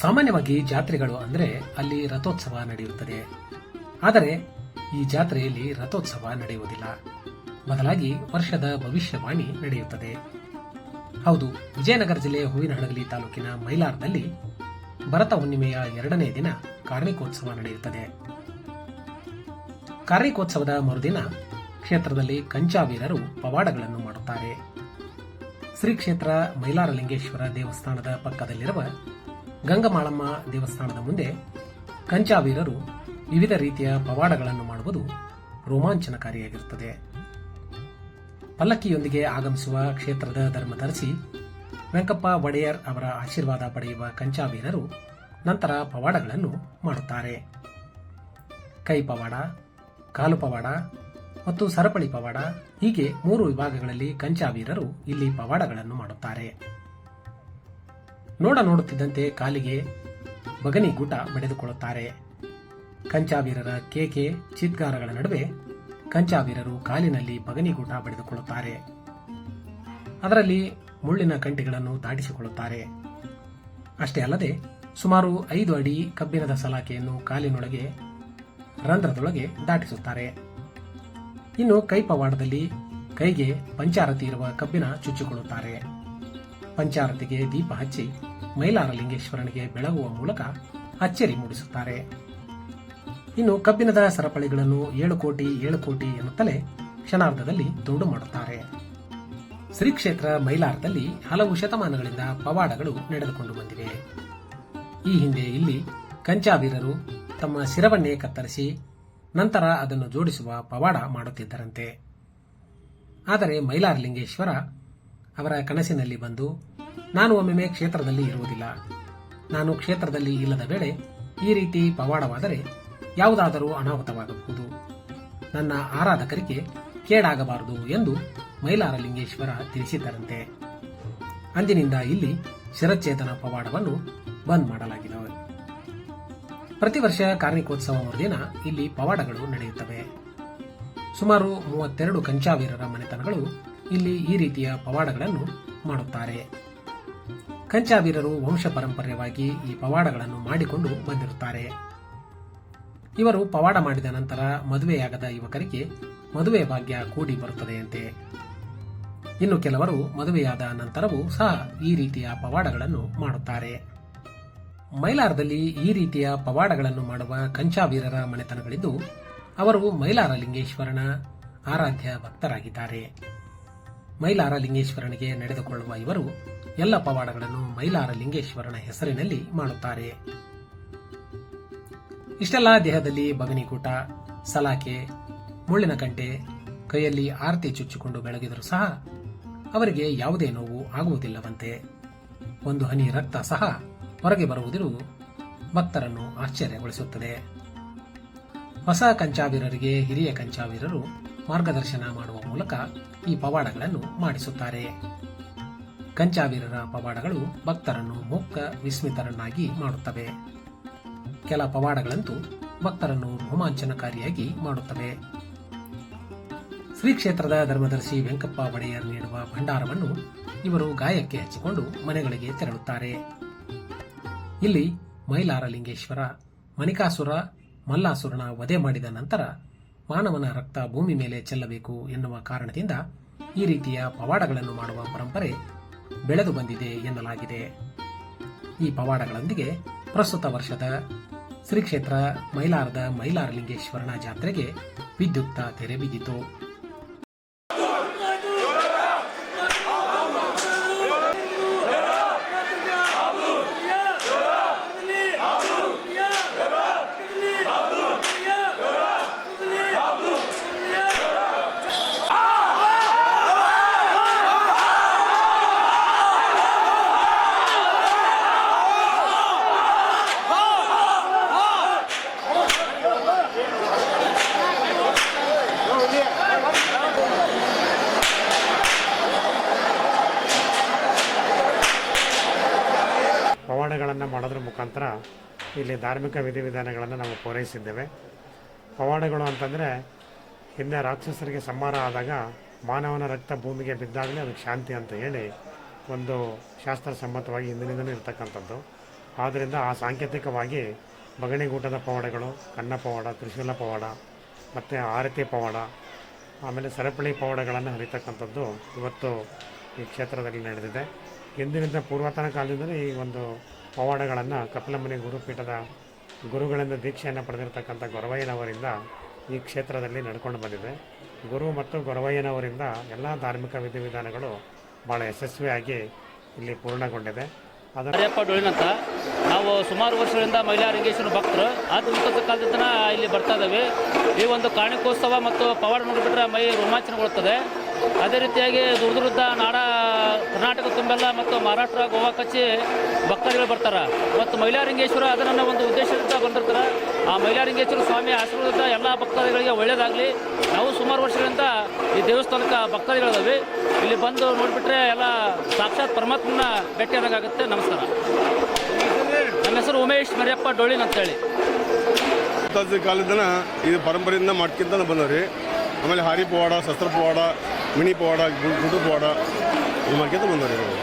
ಸಾಮಾನ್ಯವಾಗಿ ಜಾತ್ರೆಗಳು ಅಂದರೆ ಅಲ್ಲಿ ರಥೋತ್ಸವ ನಡೆಯುತ್ತದೆ. ಆದರೆ ಈ ಜಾತ್ರೆಯಲ್ಲಿ ರಥೋತ್ಸವ ನಡೆಯುವುದಿಲ್ಲ. ಬದಲಾಗಿ ವರ್ಷದ ಭವಿಷ್ಯವಾಣಿ ನಡೆಯುತ್ತದೆ. ಹೌದು, ವಿಜಯನಗರ ಜಿಲ್ಲೆ ಹೂವಿನಹಡಗಲಿ ತಾಲೂಕಿನ ಮೈಲಾರದಲ್ಲಿ ಭರತ ಹುಣ್ಣಿಮೆಯ ಎರಡನೇ ದಿನ ಕಾರ್ಣಿಕೋತ್ಸವ ನಡೆಯುತ್ತದೆ. ಕಾರ್ಣಿಕೋತ್ಸವದ ಮರುದಿನ ಕ್ಷೇತ್ರದಲ್ಲಿ ಕಂಚಾವೀರರು ಪವಾಡಗಳನ್ನು ಮಾಡುತ್ತಾರೆ. ಶ್ರೀ ಕ್ಷೇತ್ರ ಮೈಲಾರಲಿಂಗೇಶ್ವರ ದೇವಸ್ಥಾನದ ಪಕ್ಕದಲ್ಲಿರುವ ಗಂಗಮಾಳಮ್ಮ ದೇವಸ್ಥಾನದ ಮುಂದೆ ಕಂಚಾವೀರರು ವಿವಿಧ ರೀತಿಯ ಪವಾಡಗಳನ್ನು ಮಾಡುವುದು ರೋಮಾಂಚನಕಾರಿಯಾಗಿರುತ್ತದೆ. ಪಲ್ಲಕ್ಕಿಯೊಂದಿಗೆ ಆಗಮಿಸುವ ಕ್ಷೇತ್ರದ ಧರ್ಮದರ್ಶಿ ವೆಂಕಪ್ಪ ಒಡೆಯರ್ ಅವರ ಆಶೀರ್ವಾದ ಪಡೆಯುವ ಕಂಚಾವೀರರು ನಂತರ ಪವಾಡಗಳನ್ನು ಮಾಡುತ್ತಾರೆ. ಕೈ ಪವಾಡ, ಕಾಲು ಪವಾಡ ಮತ್ತು ಸರಪಳಿ ಪವಾಡ ಹೀಗೆ ಮೂರು ವಿಭಾಗಗಳಲ್ಲಿ ಕಂಚಾವೀರರು ಇಲ್ಲಿ ಪವಾಡಗಳನ್ನು ಮಾಡುತ್ತಾರೆ. ನೋಡ ನೋಡುತ್ತಿದ್ದಂತೆ ಕಾಲಿಗೆ ಬಗನಿ ಗೂಟ ಬಡಿದುಕೊಳ್ಳುತ್ತಾರೆ. ಕಂಚಾವೀರರ ಕೇಕೆ ಚಿತ್ಗಾರಗಳ ನಡುವೆ ಕಂಚಾವೀರರು ಕಾಲಿನಲ್ಲಿ ಬಗನಿ ಗುಟ ಬಡಿದುಕೊಳ್ಳುತ್ತಾರೆ. ಅದರಲ್ಲಿ ಮುಳ್ಳಿನ ಕಂಟಿಗಳನ್ನು ದಾಟಿಸಿಕೊಳ್ಳುತ್ತಾರೆ. ಅಷ್ಟೇ ಅಲ್ಲದೆ ಸುಮಾರು ಐದು ಅಡಿ ಕಬ್ಬಿಣದ ಸಲಾಕೆಯನ್ನು ಕಾಲಿನೊಳಗೆ, ರಂಧ್ರದೊಳಗೆ ದಾಟಿಸುತ್ತಾರೆ. ಇನ್ನು ಕೈಪವಾಡದಲ್ಲಿ ಕೈಗೆ ಪಂಚಾರತಿ ಇರುವ ಕಬ್ಬಿಣ ಚುಚ್ಚಿಕೊಳ್ಳುತ್ತಾರೆ. ಪಂಚಾರತಿಗೆ ದೀಪ ಹಚ್ಚಿ ಮೈಲಾರಲಿಂಗೇಶ್ವರನಿಗೆ ಬೆಳಗುವ ಮೂಲಕ ಅಚ್ಚರಿ ಮೂಡಿಸುತ್ತಾರೆ. ಇನ್ನು ಕಬ್ಬಿಣದ ಸರಪಳಿಗಳನ್ನು ಏಳು ಕೋಟಿ ಏಳು ಕೋಟಿ ಎನ್ನುತ್ತಲೇ ಕ್ಷಣಾರ್ಧದಲ್ಲಿ ತುಂಡು ಮಾಡುತ್ತಾರೆ. ಶ್ರೀ ಕ್ಷೇತ್ರ ಮೈಲಾರದಲ್ಲಿ ಹಲವು ಶತಮಾನಗಳಿಂದ ಪವಾಡಗಳು ನಡೆದುಕೊಂಡು ಬಂದಿವೆ. ಈ ಹಿಂದೆ ಇಲ್ಲಿ ಕಂಚಾವೀರರು ತಮ್ಮ ಶಿರವನ್ನೇ ಕತ್ತರಿಸಿ ನಂತರ ಅದನ್ನು ಜೋಡಿಸುವ ಪವಾಡ ಮಾಡುತ್ತಿದ್ದರಂತೆ. ಆದರೆ ಮೈಲಾರಲಿಂಗೇಶ್ವರ ಅವರ ಕನಸಿನಲ್ಲಿ ಬಂದು, ನಾನು ಒಮ್ಮೆ ಕ್ಷೇತ್ರದಲ್ಲಿ ಇರುವುದಿಲ್ಲ. ನಾನು ಕ್ಷೇತ್ರದಲ್ಲಿ ಇಲ್ಲದ ವೇಳೆ ಈ ರೀತಿ ಪವಾಡವಾದರೆ ಯಾವುದಾದರೂ ಅನಾಹುತವಾಗಬಹುದು. ನನ್ನ ಆರಾಧಕರಿಗೆ ಕೇಡಾಗಬಾರದು ಎಂದು ಮೈಲಾರಲಿಂಗೇಶ್ವರ ತಿಳಿಸಿದ್ದರಂತೆ. ಅಂದಿನಿಂದ ಇಲ್ಲಿ ಶಿರಚ್ಛೇದನ ಪವಾಡವನ್ನು ಬಂದ್ ಮಾಡಲಾಗಿದೆ ಪ್ರತಿ ವರ್ಷ ಕಾರ್ಮಿಕೋತ್ಸವ ಮರುದಿನ ಇಲ್ಲಿ ಪವಾಡಗಳು ನಡೆಯುತ್ತವೆ. ಸುಮಾರು ಮೂವತ್ತೆರಡು ಕಂಚಾವೀರರ ಮನೆತನಗಳು ಇಲ್ಲಿ ಈ ರೀತಿಯ ಪವಾಡಗಳನ್ನು ಮಾಡುತ್ತಾರೆ. ಕಂಚಾವೀರರು ವಂಶ ಪರಂಪರೆಯವಾಗಿ ಈ ಪವಾಡಗಳನ್ನು ಮಾಡಿಕೊಂಡು ಬಂದಿರುತ್ತಾರೆ. ಇವರು ಪವಾಡ ಮಾಡಿದ ನಂತರ ಮದುವೆಯಾಗದ ಯುವಕರಿಗೆ ಮದುವೆ ಭಾಗ್ಯ ಕೂಡಿ ಬರುತ್ತದೆಯಂತೆ. ಇನ್ನು ಕೆಲವರು ಮದುವೆಯಾದ ನಂತರವೂ ಸಹ ಈ ರೀತಿಯ ಪವಾಡಗಳನ್ನು ಮಾಡುತ್ತಾರೆ. ಮೈಲಾರದಲ್ಲಿ ಈ ರೀತಿಯ ಪವಾಡಗಳನ್ನು ಮಾಡುವ ಕಂಚಾವೀರರ ಮನೆತನಗಳಿದ್ದು, ಅವರು ಮೈಲಾರ ಲಿಂಗೇಶ್ವರನ ಆರಾಧ್ಯ ಭಕ್ತರಾಗಿದ್ದಾರೆ. ಮೈಲಾರ ಲಿಂಗೇಶ್ವರನಿಗೆ ನಡೆದುಕೊಳ್ಳುವ ಇವರು ಎಲ್ಲ ಪವಾಡಗಳನ್ನು ಮೈಲಾರ ಲಿಂಗೇಶ್ವರನ ಹೆಸರಿನಲ್ಲಿ ಮಾಡುತ್ತಾರೆ. ಇಷ್ಟೆಲ್ಲ ದೇಹದಲ್ಲಿ ಬಗನಿಕೂಟ, ಸಲಾಕೆ, ಮುಳ್ಳಿನ ಕಂಟೆ, ಕೈಯಲ್ಲಿ ಆರತಿ ಚುಚ್ಚಿಕೊಂಡು ಬೆಳಗಿದರೂ ಸಹ ಅವರಿಗೆ ಯಾವುದೇ ನೋವು ಆಗುವುದಿಲ್ಲವಂತೆ. ಒಂದು ಹನಿ ರಕ್ತ ಸಹ ಹೊರಗೆ ಬರುವುದಿರು ಭಕ್ತರನ್ನು ಆಶ್ಚರ್ಯಗೊಳಿಸುತ್ತದೆ. ಹೊಸ ಕಂಚಾವೀರರಿಗೆ ಹಿರಿಯ ಕಂಚಾವೀರರು ಮಾರ್ಗದರ್ಶನ ಮಾಡುವ ಮೂಲಕ ಈ ಪವಾಡಗಳನ್ನು ಮಾಡಿಸುತ್ತಾರೆ. ಕಂಚಾವೀರರ ಪವಾಡಗಳು ಭಕ್ತರನ್ನು ಮುಕ್ತ, ವಿಸ್ಮಿತರನ್ನಾಗಿ ಮಾಡುತ್ತವೆ. ಕೆಲ ಪವಾಡಗಳಂತೂ ಭಕ್ತರನ್ನು ರೋಮಾಂಚನಕಾರಿಯಾಗಿ ಮಾಡುತ್ತವೆ. ಶ್ರೀ ಕ್ಷೇತ್ರದ ಧರ್ಮದರ್ಶಿ ವೆಂಕಪ್ಪ ಒಡೆಯರ್ ನೀಡುವ ಭಂಡಾರವನ್ನು ಇವರು ಗಾಯಕ್ಕೆ ಹಚ್ಚಿಕೊಂಡು ಮನೆಗಳಿಗೆ ತೆರಳುತ್ತಾರೆ. ಇಲ್ಲಿ ಮೈಲಾರಲಿಂಗೇಶ್ವರ, ಮಣಿಕಾಸುರ, ಮಲ್ಲಾಸುರನ ವಧೆ ಮಾಡಿದ ನಂತರ ಮಾನವನ ರಕ್ತ ಭೂಮಿ ಮೇಲೆ ಚೆಲ್ಲಬೇಕು ಎನ್ನುವ ಕಾರಣದಿಂದ ಈ ರೀತಿಯ ಪವಾಡಗಳನ್ನು ಮಾಡುವ ಪರಂಪರೆ ಬೆಳೆದು ಬಂದಿದೆ ಎನ್ನಲಾಗಿದೆ. ಈ ಪವಾಡಗಳೊಂದಿಗೆ ಪ್ರಸ್ತುತ ವರ್ಷದ ಶ್ರೀ ಕ್ಷೇತ್ರ ಮೈಲಾರದ ಮೈಲಾರಲಿಂಗೇಶ್ವರನ ಜಾತ್ರೆಗೆ ವಿದ್ಯುಕ್ತ ತೆರೆ ಬಿದ್ದಿತು. ಇಲ್ಲಿ ಧಾರ್ಮಿಕ ವಿಧಿವಿಧಾನಗಳನ್ನು ನಾವು ಪೂರೈಸಿದ್ದೇವೆ. ಪವಾಡಗಳು ಅಂತಂದರೆ ಹಿಂದೆ ರಾಕ್ಷಸರಿಗೆ ಸಂಹಾರ ಆದಾಗ ಮಾನವನ ರಕ್ತ ಭೂಮಿಗೆ ಬಿದ್ದಾಗಲೇ ಅದಕ್ಕೆ ಶಾಂತಿ ಅಂತ ಹೇಳಿ ಒಂದು ಶಾಸ್ತ್ರ ಸಮ್ಮತವಾಗಿ ಹಿಂದಿನಿಂದಲೂ ಇರತಕ್ಕಂಥದ್ದು. ಆದ್ದರಿಂದ ಆ ಸಾಂಕೇತಿಕವಾಗಿ ಬಗಣಿಗೂಟದ ಪವಾಡಗಳು ಕಣ್ಣ ಪವಾಡ, ತ್ರಿಶೂಲ ಪವಾಡ, ಮತ್ತು ಆರತಿ ಪವಾಡ, ಆಮೇಲೆ ಸರಪಳಿ ಪವಾಡಗಳನ್ನು ಹರಿತಕ್ಕಂಥದ್ದು ಇವತ್ತು ಈ ಕ್ಷೇತ್ರದಲ್ಲಿ ನಡೆದಿದೆ. ಹಿಂದಿನಿಂದ ಪೂರ್ವತನ ಕಾಲದಿಂದಲೇ ಈ ಒಂದು ಪವಾಡಗಳನ್ನು ಕಪಿಲಮುನಿ ಗುರುಪೀಠದ ಗುರುಗಳಿಂದ ದೀಕ್ಷೆಯನ್ನು ಪಡೆದಿರತಕ್ಕಂಥ ಗೊರವಯ್ಯನವರಿಂದ ಈ ಕ್ಷೇತ್ರದಲ್ಲಿ ನಡ್ಕೊಂಡು ಬಂದಿದೆ. ಗುರು ಮತ್ತು ಗೊರವಯ್ಯನವರಿಂದ ಎಲ್ಲ ಧಾರ್ಮಿಕ ವಿಧಿವಿಧಾನಗಳು ಭಾಳ ಯಶಸ್ವಿಯಾಗಿ ಇಲ್ಲಿ ಪೂರ್ಣಗೊಂಡಿದೆ. ಅದರ ಹರಿಯಪ್ಪ ಡೊಳ್ಳಿನಂತ ನಾವು ಸುಮಾರು ವರ್ಷಗಳಿಂದ ಮೈಲಾರಂಗೇಶ್ವರ ಭಕ್ತರು ಅದು ವಿಪತ್ತು ಕಾಲದಿಂದ ಇಲ್ಲಿ ಬರ್ತಾ ಇದ್ದಾವೆ ಈ ಒಂದು ಕಾರ್ಣಿಕೋತ್ಸವ ಮತ್ತು ಪವಾಡ ನೋಡಿಬಿಟ್ರೆ ಮೈ ರೋಮಾಂಚನಗೊಳ್ಳುತ್ತದೆ. ಅದೇ ರೀತಿಯಾಗಿ ದೂರ ದೂರದ ನಾಡ ಕರ್ನಾಟಕ ತುಂಬೆಲ್ಲ ಮತ್ತು ಮಹಾರಾಷ್ಟ್ರ, ಗೋವಾ ಕಚ್ಚಿ ಭಕ್ತಾದಿಗಳು ಬರ್ತಾರೆ. ಮತ್ತು ಮೈಲಾರಂಗೇಶ್ವರ ಅದನ್ನು ಒಂದು ಉದ್ದೇಶದಿಂದ ಬಂದಿರ್ತಾರೆ. ಆ ಮೈಲಾರಂಗೇಶ್ವರ ಸ್ವಾಮಿ ಆಶೀರ್ವಾದ ಎಲ್ಲ ಭಕ್ತಾದಿಗಳಿಗೆ ಒಳ್ಳೆಯದಾಗಲಿ ನಾವು ಸುಮಾರು ವರ್ಷಗಳಿಂದ ಈ ದೇವಸ್ಥಾನಕ್ಕೆ ಭಕ್ತಾದಿಗಳಿದ್ದಾವೆ ಇಲ್ಲಿ ಬಂದು ನೋಡಿಬಿಟ್ರೆ ಎಲ್ಲ ಸಾಕ್ಷಾತ್ ಪರಮಾತ್ಮನ ಭೇಟಿಯಾದಂಗಾಗುತ್ತೆ ನಮಸ್ಕಾರ. ನನ್ನ ಹೆಸರು ಉಮೇಶ್ ಮರಿಯಪ್ಪ ಡೊಳ್ಳಿನ್ ಅಂತೇಳಿ. ಕಾಲದನ ಇದು ಪರಂಪರೆಯಿಂದ ಮಾಡ್ಕೊಂತ ಬಂದವ್ರಿ. ಆಮೇಲೆ ಹಾರಿ ಪವಾಡ, ಶಸ್ತ್ರ ಪವಾಡ ಮಿನಿ ಪವಾಡ ಗುಡ್ಡು ಪವಾಡ ಇದು ಮಾಡ್ಕೊಂತ ಬಂದವ್ರಿ ಇವರು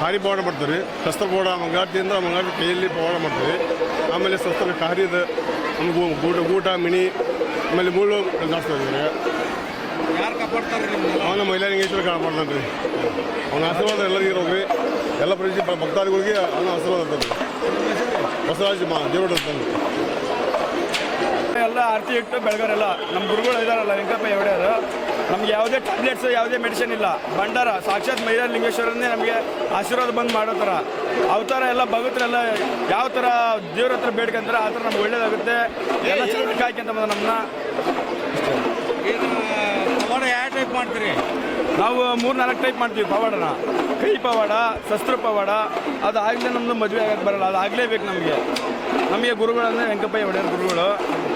ಹಾರಿ ಪವಾಡ ಮಾಡ್ತಾರೆ. ಶಸ್ತ್ರ ಪವಾಡ ಮಂಗಾಟಿಯಿಂದ ಮಂಗಾಟಿ ಕೈಯಲ್ಲಿ ಪವಾಡ ಮಾಡ್ತೀವಿ ಆಮೇಲೆ ಸಸ್ತ ಖಾರಿದ ನಮ್ಗೆ ಗೂಟ ಗೂಟ ಮಿನಿ ಆಮೇಲೆ ಮುಳ್ಳು ಜಾಸ್ತಿ ನಿಮ್ಮನ್ನ ಅವನ ಮೈಲಾರಿಂಗೇಶ್ವರ ಕಾಪಾಡ್ತಾನೆ ರೀ ಅವನ ಆಶೀರ್ವಾದ ಎಲ್ಲರಿಗೂ ರೀ ಎಲ್ಲ ಪ್ರತಿ ಭಕ್ತಾದಿಗಳಿಗೆ ಅವನ ಆಶೀರ್ವಾದ ಇರ್ತದೆ. ಬಸವರಾಜ ಮಾ ದೇವರು ಇರ್ತಾನೆ ಎಲ್ಲ ಆರತಿ ಇಟ್ಟು ಬೆಳಗಾರೆಲ್ಲ ನಮ್ಮ ಗುರುಗಳು ಇದಾರಲ್ಲ ವೆಂಕಪ್ಪ ಎವಡ್ಯಾರು ನಮ್ಗೆ ಯಾವುದೇ ಟ್ಯಾಬ್ಲೆಟ್ಸ್ ಯಾವುದೇ ಮೆಡಿಸಿನ್ ಇಲ್ಲ. ಭಂಡಾರ ಸಾಕ್ಷಾತ್ ಮೈಲಾರ ಲಿಂಗೇಶ್ವರನ್ನೇ ನಮಗೆ ಆಶೀರ್ವಾದ ಬಂದು ಮಾಡೋ ಥರ. ಅವತಾರ ಎಲ್ಲ ಭಗತರೆಲ್ಲ ಯಾವ ಥರ ದೇವ್ರ ಹತ್ರ ಬೇಡ್ಕೊಂತಾರೆ ಆ ಥರ ನಮ್ಗೆ ಒಳ್ಳೇದಾಗುತ್ತೆ. ಎಲ್ಲ ಚಟುವಟಿಕೆ ಅಂತ ಬಂದ ನಮ್ಮನ್ನ ಪವಾಡ ಯಾವ ಟೈಪ್ ಮಾಡ್ತೀರಿ? ನಾವು ಮೂರು ನಾಲ್ಕು ಟೈಪ್ ಮಾಡ್ತೀವಿ ಪವಾಡನ. ಕೈ ಪವಾಡ ಶಸ್ತ್ರ ಪವಾಡ ಅದು ಆಗಲೇ ನಮ್ಮದು ಮದುವೆ ಆಗಕ್ಕೆ ಬರಲ್ಲ ಅದು ಆಗಲೇಬೇಕು ನಮಗೆ. ನಮಗೆ ಗುರುಗಳಂದರೆ ವೆಂಕಪ್ಪಯ್ಯ ಒಡೆಯರ್ ಗುರುಗಳು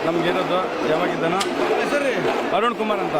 ನಮ್ಗೆ ಇರೋದು ಯಾವಾಗಿದ್ದಾನೋ. ಸರಿ ಅರುಣ್ ಕುಮಾರ್ ಅಂತ.